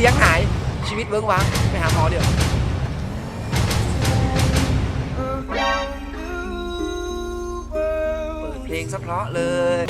เลี้ยงหายชีวิตเวิ้งว้างไปหาหมอเดี๋ยวเปิดเพลงซะเพราะเลย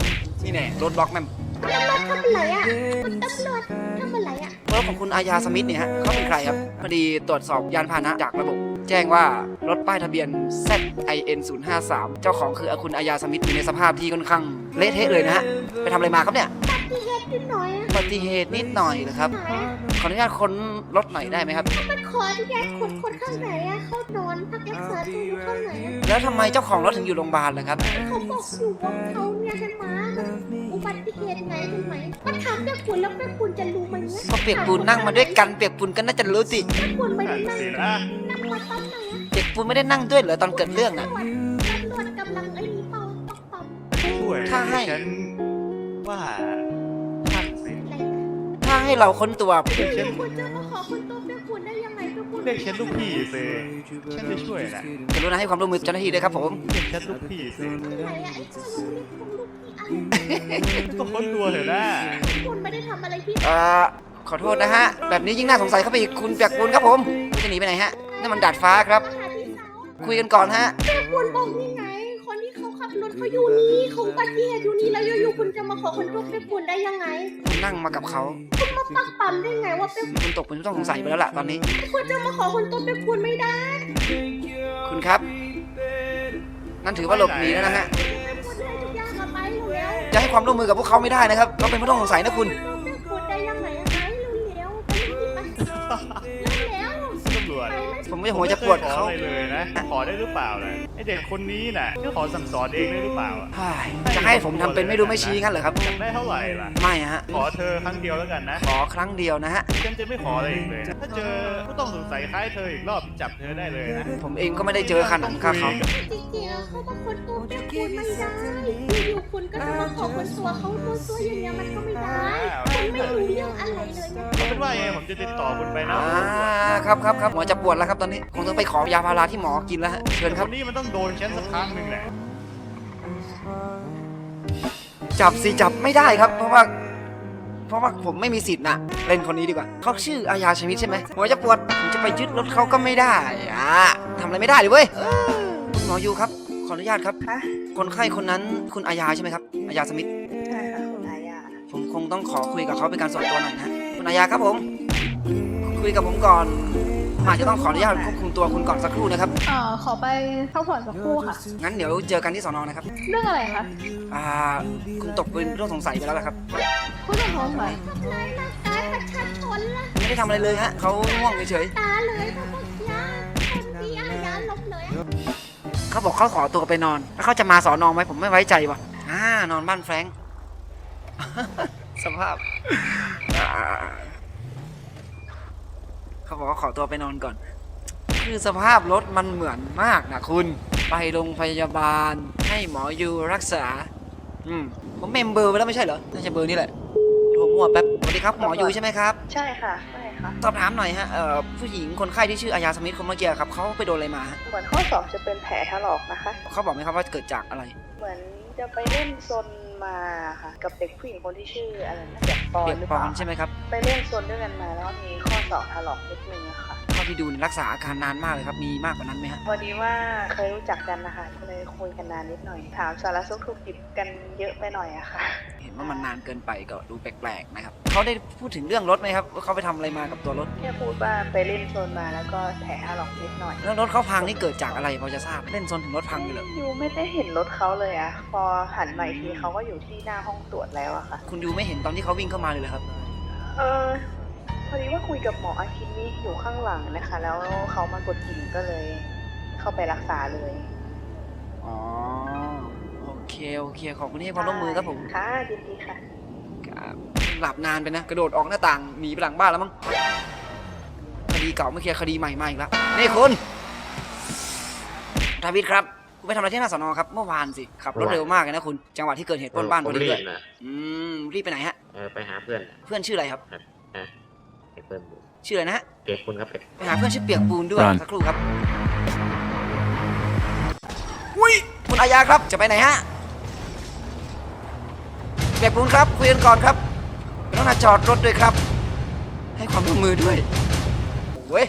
นี่แน่รถบล็อกแม่มตำรวจทำอะไรอะคุณตำรวจทำอะไรอะรถของคุณอาญาสมิธเนี่ยฮะเขาเป็นใครครับพอดีตรวจสอบยานพาหนะจากระบบ แจ้งว่ารถป้ายทะเบียน ZIN 0 5 3เจ้าของคือคุณอาญาสมิธอยู่ในสภาพที่ค่อนข้างเละเทะเลยนะฮะ ไปทำอะไรมาครับเนี่ยมีเหตุนิดหน่อยอะอุบัติเหตุนิดหน่อยนะครับหาย ขออนุญาตค้นรถหน่อยได้ไหมครับ มันขออนุญาตคนคนข้างไหนอะเขานอนพักรักษาตัวอยู่ข้างไหนอะแล้วทำไมเจ้าของรถถึงอยู่โรงพยาบาลล่ะครับ เขาบอกอยู่ว่าเขาเนี่ยใช่ไหมอุบัติเหตุไงใช่ไหมมันถามแม่คุณแล้วแม่คุณจะรู้ไหมเนี่ยก็เปียกปูนนั่งมาด้วยกันเปียกปูนก็น่าจะรู้สิแม่คุณไม่ได้นั่งสินะนั่งมาตอนไหนอะเปียกปูนไม่ได้นั่งด้วยเหรอตอนเกิดเรื่องน่ะ ตำรวจกำลังไอ้นี่เป่าตอกปั๊มช่วยถ้าให้ ฉันว่า ให้เราค้นตัวเรียกฉันคุณจะมาขอคุณตัวแม่คุณได้ยังไงแม่คุณเรียกฉันลูกพี่สิฉันจะช่วยนะกรุณาให้ความร่วมมือเจ้าหน้าที่ด้วยครับผม เรียกฉันลูกพี่สิอะไรอะไอ้เจ้าลูกนี่ของลูกพี่อะไรต้องค้นตัวเถอะนะคุณไม่ได้ทำอะไรพี่เอ่อ ขอโทษนะฮะ แบบนี้ยิ่งน่าสงสัยเข้าไปอีกคุณเปียกปูนครับผมคุณจะหนีไปไหนฮะนั่นมันดาดฟ้าครับ มาหาพี่สาวคุยกันก่อนฮะแม่คุณบอกนี่ไงคนที่ เขาขับรถเขาอยู่นี่เขาอุบัติเหตุอยู่นี่แล้วอยู่ๆคุณจะมาขอคนตัวแม่คุณได้ยังไง คุณนั่งมากับเขาคุณมาปักปั๊มได้ไงว่าเป็นคุณตกเป็นผู้ต้องสงสัยไปแล้วล่ะตอนนี้ คุณจะมาขอคนตัวแม่คุณไม่ได้ คุณครับ นั่นถือว่าหลบหนีแล้วนะฮะคุณให้ทุกอย่างมาไปแล้วจะให้ความร่วมมือกับพวกเขาไม่ได้นะครับเขาเป็นผู้ต้องสงสัยนะคุณ ตัวแม่คุณได้ยังไงอะไปเร็วๆไปเผมไม่หัวจะปวดขอเขาอะไรเลยนะ ขอได้หรือเปล่าล่ะไอเด็กคนนี้น่ะก็ขอสั่งสอนเองได้หรือเปล่าอะเฮ้ยจะให้ผมทำเป็นไม่รู้ไม่ชี้งั้นเหรอครับอยากได้เท่าไหร่ล่ะ ไม่ฮะ ขอเธอครั้งเดียวแล้วกันนะขอครั้งเดียวนะฮะ ฉันจะไม่ขออะไรอีกเลยนะถ้าเจอผู้ต้องสงสัยคล้ายเธออีกรอบจับเธอได้เลยนะผมเองก็ไม่ได้เจอขนาดค่าเขา จริงๆแล้วเขามาคนตัวแม่คุณไม่ได้อยู่ๆคุณก็จะมาขอคนตัวเขาตัวตัวอย่างเงี้ยมันก็ไม่ได้คุณไม่รู้เรื่องอะไรเลยนะ เอาเป็นว่าไงผมจะติดต่อคุณไปนะ อ่า ครับครับครับหมอจะปวดแล้วครับตอนนี้คงต้องไปขอยาพาราที่หมอกินแล้วฮะเชิญครับคนนี้มันต้องโดนฉันสักครั้งหนึ่งแหละจับสิจับไม่ได้ครับ เพราะว่า เพราะว่าผมไม่มีสิทธิ์นะเล่นคนนี้ดีกว่าเขาชื่ออาญาชมิดใช่ไหมหมอจะปวดผมจะไปยึดรถเขาก็ไม่ได้อ่าทำอะไรไม่ได้เลยเว้ยเออคุณหมอยูครับ ขออนุญาตครับ คะคนไข้คนนั้นคุณอาญาใช่ไหมครับอาญาสมิธใช่ค่ะคุณอายาผมคงต้องขอคุยกับเขาเป็นการส่วนตัวหน่อยนะคุณอาญาครับผม คุยกับผมก่อนผม อาจจะต้องขออนุญาตควบคุมตัวคุณก่อนสักครู่นะครับ เอ่อขอไปพักผ่อนสักครู่ค่ะ งั้นเดี๋ยวเจอกันที่สอนอนะครับ เรื่องอะไรคะอ่า คุณตกเป็นผู้ต้องสงสัยไปแล้วล่ะครับ ผู้ต้องสงสัยทำลายร่างกายประชาชนล่ะ ไม่ได้ทำอะไรเลยฮะเขาง่วงเฉยตาเลยพวกยาคนดีอาญาลบเลยๆเขาบอกเขาขอตัวไปนอน แล้วเขาจะมาสอนอไหมผมไม่ไว้ใจว่ะอ่านอนบ้านแฟรงค์ สภาพอ่า เขาบอกว่าขอตัวไปนอนก่อน คือสภาพรถมันเหมือนมากนะคุณ ไปโรงพยาบาล ให้หมอยูรักษา อืมผมเมมเบอร์ไปแล้วไม่ใช่เหรอ น่าจะเบอร์นี้แหละโทรมั่วแป๊บ สวัสดีครับหมอยูใช่ไหมครับ ใช่ค่ะใช่ค่ะ สอบถามหน่อยฮะ เอ่อ ผู้หญิงคนไข้ที่ชื่ออายาสมิธคนเมื่อกี้ครับเขาไปโดนอะไรมาฮะเหมือนข้อสอบจะเป็นแผลถลอกนะคะ เขาบอกไหมครับว่าเกิดจากอะไร เหมือนจะไปเล่นซน มาค่ะกับเด็กผู้หญิงคนที่ชื่ออะไรนะเปียกปอนเปียกหรือปเปอล่านใช่ไหมครับ ไปเล่นซนด้วยกันมาแล้วมีข้อสอบถลอกนิดนึงอะค่ะ เท่าที่ดูเนี่ยรักษาอาการนานมากเลยครับ มีมากกว่านั้นไหมฮะ พอดีว่าเคยรู้จักกันนะคะก็เลยคุยกันนานนิดหน่อย ถามสารสุขทุกดิบกันเยอะไปหน่อยอะค่ะ เห็นว่ามันนานเกินไปก็ดูแปลกๆนะครับ เขาได้พูดถึงเรื่องรถไหมครับว่าเขาไปทำอะไรมากับตัวรถ แค่พูดว่าไปเล่นโซนมาแล้วก็แผลถลอกนิดหน่อยแล้วรถเขาพังนี่เกิดจากอะไรพอจะทราบ เล่นซนถึงรถพังอยู่เหรอ ยูไม่ได้เห็นรถเขาเลยอะพอหันมาอีกทีเขาก็อยู่ที่หน้าห้องตรวจแล้วอะค่ะ คุณยูไม่เห็นตอนที่เขาวิ่งเข้ามาเลยเหรอครับ เออพอดีว่าคุยกับหมออาคิมิอยู่ข้างหลังนะคะ แล้วเขามากดกิ่งก็เลย เข้าไปรักษาเลยอ๋อ โอเค โอเค ขอบคุณที่ให้ความร่วมมือครับผมค่ะยินดีค่ะครับหลับนานไปนะ กระโดดออกหน้าต่างหนีไปหลังบ้านแล้วมั้ง คดีเก่าไม่เคลียร์คดีใหม่มาอีกแล้วนี่คุณดาวิดครับ คุณไปทำอะไรที่หน้าสอนอครับเมื่อวานสิขับรถเร็วมากเลยนะคุณจังหวะที่เกิดเหตุปล้นบ้านพผอมดีรีด้วยบนะอืมรีบไปไหนฮะเออไปหาเพื่อนน่ะเพื่อนชื่ออะไรครับนะไอ้เพื่อนชื่ออะไรนะฮะเปียกคุณครับเปียกไปหาเพื่อนชื่อเปียกปูนด้วยสักครู่ครับอุ้ยคุณอาญาครับจะไปไหนฮะเปียกปูนครับคุยกันก่อนครับไม่ต้องมาจอดรถด้วยครับ ให้ความร่วมมือด้วยโอ้ย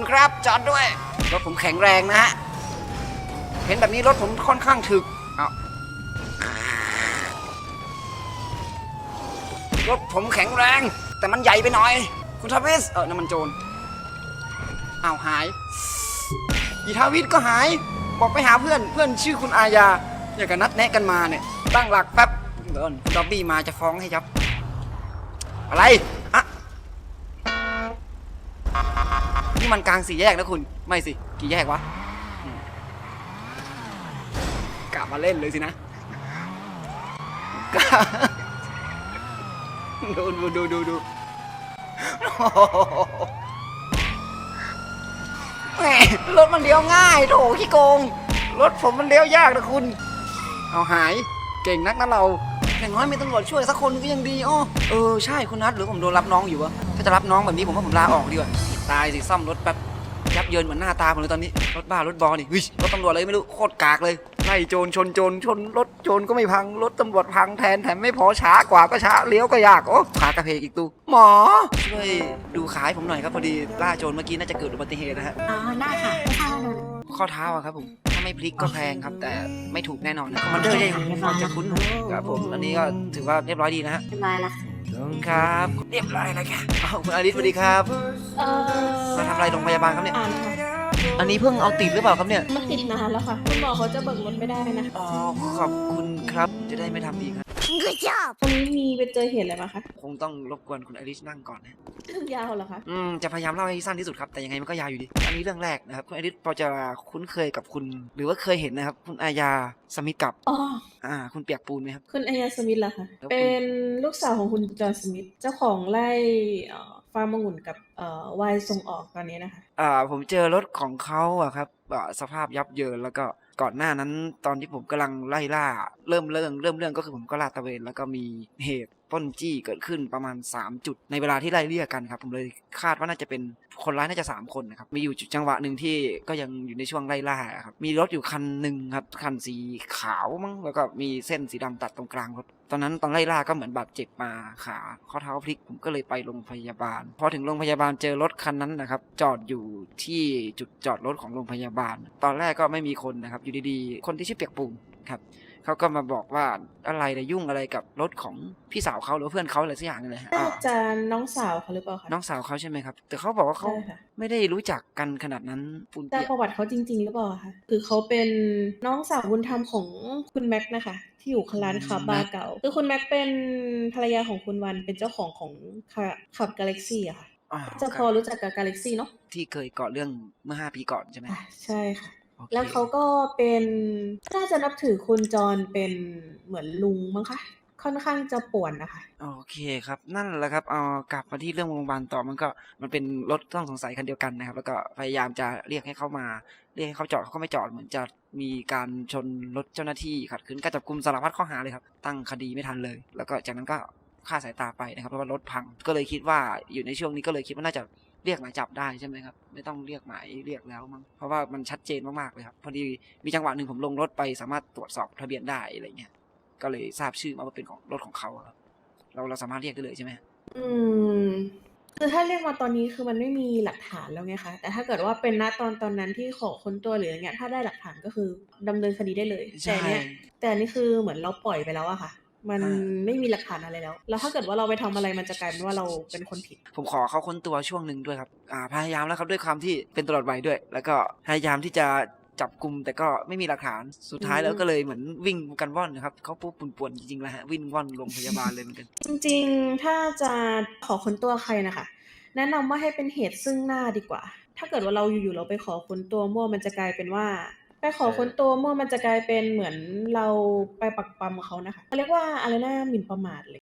คุณครับจอดด้วย รถผมแข็งแรงนะฮะ เห็นแบบนี้รถผมค่อนข้างถึกเอารถผมแข็งแรง แต่มันใหญ่ไปหน่อย คุณทวิสเออนั่นมันโจรอ้าวหาย อีทาวิสก็หาย บอกไปหาเพื่อนเพื่อนชื่อคุณอาญาอยากกันนัดแนะกันมาเนี่ย ตั้งหลักแป๊บเดี๋ยวก่อนดอบบี้มาจะฟ้องให้ยับ อะไร มันกลางสี่แยกนะคุณ ไม่สิ กี่แยกวะกลับมาเล่นเลยสินะกะดูดูดูดูดูแหมรถมันเลี้ยวง่ายโถขี้โกง รถผมมันเลี้ยวยากนะคุณ เอาหายเก่งนักนะเราอย่างน้อยมีตำรวจช่วยสักคนก็ยังดีอ้อเออใช่คุณนัทหรือผมโดนรับน้องอยู่วะถ้าจะรับน้องแบบนี้ผมว่าผมลาออกดีกว่า ตายสิซ่อมรถแป๊บยับเยินเหมือนหน้าตาผมเลยตอนนี้รถบ้ารถบอนี่เฮ้ยรถตำรวจเลยไม่รู้โคตรกากเลยไล่โจรชนโจรชนรถโจรก็ไม่พังรถตำรวจพังแทนแถมไม่พอช้ากว่าก็ช้าเลี้ยวก็ยากโอ้ขากระเพกอีกตูหมอช่วยดูขายผมหน่อยครับพอดีล่าโจรเมื่อกี้น่าจะเกิดอุบัติเหตุนะฮะอ๋อได้ค่ะไม่ทราบว่าโดนข้อเท้าอะครับผมถ้าไม่พลิกก็แพงครับ แต่ไม่ถูกแน่นอนนะคอมมานเดอร์ยังพอจะคุ้นครับผมอันนี้ก็ถือว่าเรียบร้อยดีนะฮะ เรียบร้อยแล้วค รับ เรียบร้อยแล้วค่ะอ้าวคุณอาริสสวัสดีครับ เออมาทำอะไรโรงพยาบาลครับเนี่ย อ่านค่ะอันนี้เพิ่งเอาติดหรือเปล่าครับเนี่ย มันติดนานแล้วค่ะ คุณหมอเขาจะเบิกรถไม่ได้นะอ๋อ ขอบคุณครับ จะได้ไม่ทำอีกครับ วันนี้มีไปเจอเหตุอะไรมาคะคงต้องรบกวนคุณอลิสนั่งก่อนนะเรื่องยาวเหรอคะ อืม จะพยายามเล่าให้สั้นที่สุดครับ แต่ยังไงมันก็ยาวอยู่ดี อันนี้เรื่องแรกนะครับ คุณอลิสพอจะคุ้นเคยกับคุณ หรือว่าเคยเห็นนะครับ คุณอาญาสมิธกับ อ๋อ อ่า คุณเปียกปูนไหมครับ คุณอายาสมิธเหรอคะครับเป็นลูกสาวของคุณจอห์นสมิธ เจ้าของไร่เอ่อฟาร์มองุ่นกับเอ่อไวน์ส่งออกตอนนี้นะคะ อ่า ผมเจอรถของเขาอะครับอ่าสภาพยับเยินแล้วก็ ก่อนหน้านั้นตอนที่ผมกำลังไล่ล่า เริ่มเรื่องเริ่มเรื่องก็คือผมก็ลาดตระเวนแล้วก็มีเหตุ ปล้นจี้เกิดขึ้นประมาณ 3 จุดในเวลาที่ไล่เลี่ยกันครับ ผมเลยคาดว่าน่าจะเป็นคนร้ายน่าจะ 3 คนนะครับ มีอยู่จุดจังหวะหนึ่งที่ก็ยังอยู่ในช่วงไล่ล่าครับ มีรถอยู่คันหนึ่งครับ คันสีขาวมั้งแล้วก็มีเส้นสีดำตัดตรงกลางรถตอนนั้นตอนไล่ล่าก็เหมือนบาดเจ็บมาขาข้อเท้าพลิกผมก็เลยไปโรงพยาบาล พอถึงโรงพยาบาลเจอรถคันนั้นนะครับ จอดอยู่ที่จุดจอดรถของโรงพยาบาล ตอนแรกก็ไม่มีคนนะครับ อยู่ดีๆ คนที่ชื่อเปียกปูนครับ เขาก็มาบอกว่าอะไรนะยุ่งอะไรกับรถของพี่สาวเขาหรือว่าเพื่อนเขาอะไรสักอย่างนี่แหละฮะน่าอ่าจะน้องสาวเขาหรือเปล่าคะน้องสาวเขาใช่ไหมครับ แต่เขาบอกว่าเขาใช่ค่ะไม่ได้รู้จักกันขนาดนั้นปูนแต่เปียกประวัติเขาจริง ๆ หรือเปล่าคะคือเขาเป็นน้องสาวบุญธรรมของคุณแม็กซ์นะคะที่อยู่ร้านคาบาร์เก่า คือคุณแม็กซ์เป็นภรรยาของคุณวันเป็นเจ้าของของขับกาแล็กซี่อะค่ะอ่าจะพอรู้จักกับกาแล็กซี่เนาะที่เคยเกาะเรื่องเมื่อห้าปีก่อนใช่ไหมอะใช่ค่ะโอค แล้วเขาก็เป็นน่าจะนับถือคุณจรเป็นเหมือนลุงมั้งคะ ค่อนข้างจะป่วนนะคะ โอเคครับ นั่นแหละครับเอากลับมาที่เรื่องโรงพยาบาลต่อมันก็มันเป็นรถต้องสงสัยคันเดียวกันนะครับ แล้วก็พยายามจะเรียกให้เขามา เรียกให้เขาจอดเขาก็ไม่จอดเหมือนจะมีการชนรถเจ้าหน้าที่ขัดขืนการจับกุมสารพัดข้อหาเลยครับ ตั้งคดีไม่ทันเลย แล้วก็จากนั้นก็ฆ่าสายตาไปนะครับเพราะว่ารถพังก็เลยคิดว่าอยู่ในช่วงนี้ก็เลยคิดว่าน่าจะ เรียกหมายจับได้ใช่ไหมครับ ไม่ต้องเรียกหมายเรียกแล้วมั้งเพราะว่ามันชัดเจนมากๆเลยครับ พอดีมีจังหวะหนึ่งผมลงรถไปสามารถตรวจสอบทะเบียนได้อะไรเงี้ยก็เลยทราบชื่อมาว่าเป็นของรถของเขาครับ เราเราสามารถเรียกได้เลยใช่ไหมอืมคือถ้าเรียกมาตอนนี้คือมันไม่มีหลักฐานแล้วไงคะแต่ถ้าเกิดว่าเป็นณตอนตอนนั้นที่ขอค้นตัวหรืออย่างเงี้ยถ้าได้หลักฐานก็คือดำเนินคดีได้เลยแต่ใช่เนี้ยแต่อันนี่คือเหมือนเราปล่อยไปแล้วอะค่ะ มันอ่าไม่มีหลักฐานอะไรแล้ว แล้วถ้าเกิดว่าเราไปทำอะไรมันจะกลายเป็นว่าเราเป็นคนผิด ผมขอเขาค้นตัวช่วงหนึ่งด้วยครับอ่าพยายามแล้วครับด้วยความที่เป็นตลอดวัยด้วย แล้วก็พยายามที่จะจับกลุ่มแต่ก็ไม่มีหลักฐานสุดท้ายแล้วก็เลยเหมือนวิ่งกันว่อนนะครับเขาปุ๊บปุ่นป่วนจริงๆแล้วฮะวิ่งว่อนโรงพยาบาลเลยเหมือนกัน จริงๆ ถ้าจะขอค้นตัวใครนะคะ แนะนำว่าให้เป็นเหตุซึ่งหน้าดีกว่า ถ้าเกิดว่าเราอยู่ๆเราไปขอค้นตัวมั่วมันจะกลายเป็นว่า ไปขอค้นตัวมั่วมันจะกลายเป็นเหมือนเราไปปักปั๊มเขานะคะเขาเรียกว่าอะไรนะหมิ่นประมาทเลย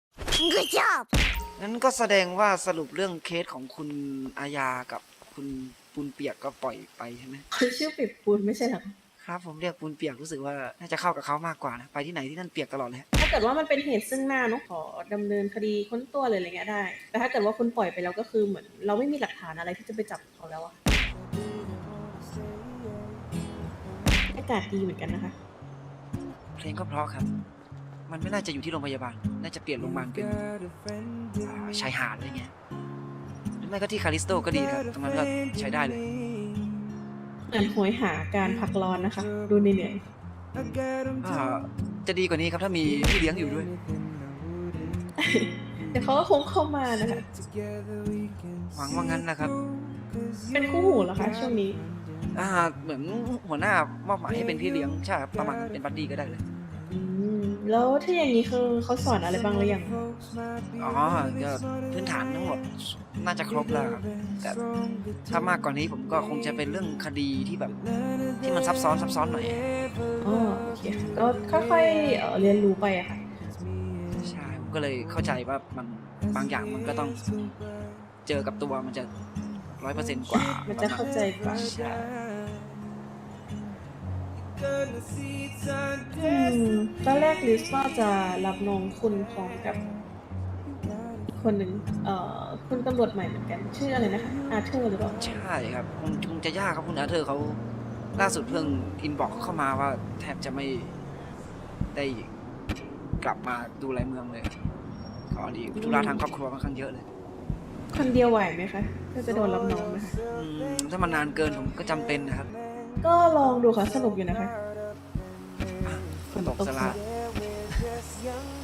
งั้นก็แสดงว่าสรุปเรื่องเคสของคุณอาญากับคุณปูนเปียกก็ปล่อยไปใช่ไหมเขาชื่อปิดปูนไม่ใช่เหรอคะครับ ผมเรียกปูนเปียกรู้สึกว่าน่าจะเข้ากับเขามากกว่านะไปที่ไหนที่นั่นเปียกตลอดเลยฮะถ้าเกิดว่ามันเป็นเหตุซึ่งหน้าเนอะขอดำเนินคดีค้นตัวเลยอะไรเงี้ยได้ แต่ถ้าเกิดว่าคุณปล่อยไปแล้วก็คือเหมือน เราไม่มีหลักฐานอะไรที่จะไปจับเขาแล้วอะากาศดีเหมือนกันนะคะ เพลงก็เพราะครับ มันไม่น่าจะอยู่ที่โรงพยาบาล น่าจะเปลี่ยนโรงพยาบาลเป็นอ่าชายหาดอะไรเงี้ยหรือไม่ก็ที่คาริสโตก็ดีครับ ตรงนั้นก็ใช้ได้เลย เหมือนโหยหาการพักร้อนนะคะ ดูเหนื่อยอ่า จะดีกว่านี้ครับถ้ามีพี่เลี้ยงอยู่ด้วย ๆแต่เขาก็คงเข้ามานะคะ หวังว่างั้นนะครับ เป็นคู่หูเหรอคะช่วงนี้ อ่าเหมือนหัวหน้ามอบหมายให้เป็นพี่เลี้ยงใช่ครับประมาณเป็นบัดดี้ก็ได้เลย อืมแล้วถ้าอย่างนี้คือเขาสอนอะไรบ้างหรือยังอ๋อก็พื้นฐานทั้งหมดน่าจะครบแล้วครับแต่ถ้ามากกว่านี้ผมก็คงจะเป็นเรื่องคดีที่แบบ ที่มันซับซ้อนซับซ้อนหน่อยอ๋อโอเคก็ค่อยๆเอ่อเรียนรู้ไปอะค่ะ ใช่ผมก็เลยเข้าใจว่ามันบางอย่างมันก็ต้องเจอกับตัวมันจะ ร้อยเปอร์เซ็นต์กว่า มัมันจะเข้าใจกว่าใช่อืมตอนแรกลิสว่าจะรับน้องคุณพร้อมกับ คนหนึ่งเอ่อคุณตำรวจใหม่เหมือนกัน ชื่ออะไรนะคะ อาเธอร์หรือเปล่า ใช่ครับคงคงจะยากครับคุณอาเธอร์เขาล่าสุดเพิ่งอินบอกเข้ามาว่าแทบจะไม่ได้กลับมาดูแลเมืองเลยก็ดีธุระทางครอบครัวค่อนข้างเยอะเลย คนเดียวไหวไหมคะถ้าจะโดนรับน้องนะคะ อืมถ้ามันนานเกินผมก็จำเป็นนะครับก็ลองดูค่ะสนุกอยู่นะคะฝนตกสลาดส